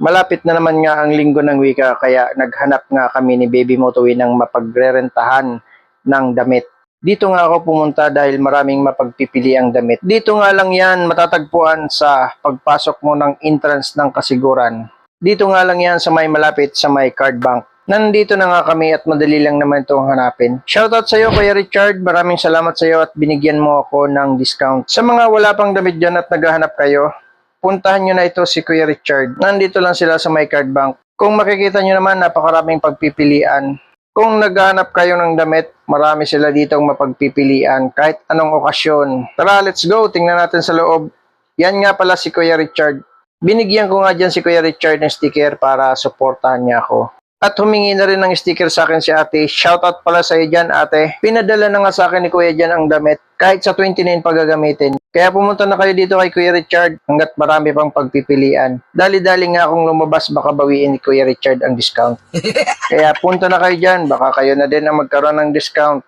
Malapit na naman nga ang linggo ng wika kaya naghanap nga kami ni Baby Motowi ng mapagrerentahan ng damit. Dito nga ako pumunta dahil maraming mapagpipili ang damit. Dito nga lang yan matatagpuan sa pagpasok mo ng entrance ng kasiguran. Dito nga lang yan sa may malapit sa may card bank. Nandito na nga kami at madali lang naman itong hanapin. Shoutout sa iyo Kuya Richard, maraming salamat sa iyo at binigyan mo ako ng discount. Sa mga wala pang damit dyan at naghahanap kayo, puntahan nyo na ito si Kuya Richard. Nandito lang sila sa may card bank. Kung makikita nyo naman, napakaraming pagpipilian. Kung naghahanap kayo ng damit, marami sila ditong mapagpipilian kahit anong okasyon. Tara, let's go. Tingnan natin sa loob. Yan nga pala si Kuya Richard. Binigyan ko nga dyan si Kuya Richard ng sticker para suportahan niya ako. At humingi na rin ng sticker sa akin si ate. Shoutout pala sa iyo dyan ate. Pinadala na nga sa akin ni Kuya dyan ang damit. Kahit sa 29 pagagamitin. Kaya pumunta na kayo dito kay Kuya Richard hanggat marami pang pagpipilian. Dali-dali nga akong lumabas baka bawiin ni Kuya Richard ang discount. Kaya punta na kayo dyan. Baka kayo na din ang magkaroon ng discount.